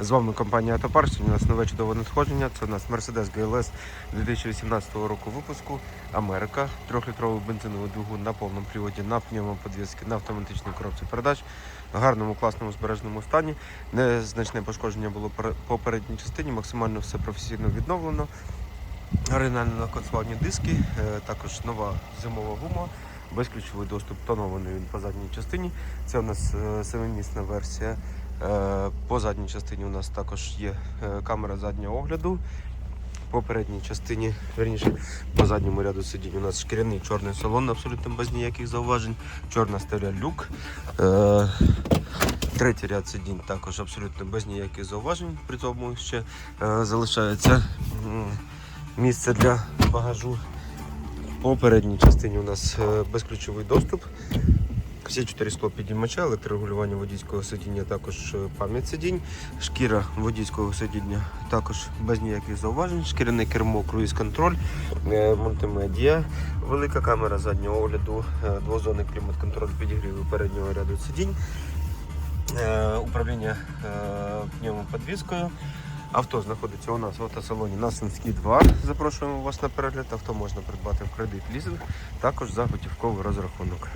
З вами компанія. Сьогодні у нас нове чудове надходження. Це у нас Mercedes GLS 2018 року випуску. Америка. Трьохлітровий бензиновий двигун на повному приводі, на пневмоподвіски, на автоматичній коробці передач. В гарному, класному збереженому стані. Незначне пошкодження було по передній частині, максимально все професійно відновлено. Оригінальні легкосплавні диски, е, також нова зимова гума, безключовий доступ тонований він по задній частині. Це у нас е, семимісна версія. Е, По задній частині у нас також є е, камера заднього огляду. По передній частині, верніше, по задньому ряду сидінь у нас шкіряний чорний салон, абсолютно без ніяких зауважень. Чорна стеля люк. Е, Третій ряд сидінь також абсолютно без ніяких зауважень. При тому ще залишається місце для багажу. По передній частині у нас безключовий доступ. Всі чотири скло підіймача, електрорегулювання водійського сидіння, також е, пам'ять сидінь, шкіра водійського сидіння також без ніяких зауважень, шкіряне кермо, круїз-контроль, е, мультимедіа, велика камера заднього огляду, е, двозонний клімат-контроль підігріву переднього ряду сидінь, управління пневмоподвіскою. Авто знаходиться у нас в автосалоні на Сумській 2. Запрошуємо вас на перегляд. Авто можна придбати в кредит лізинг, також за готівковий розрахунок.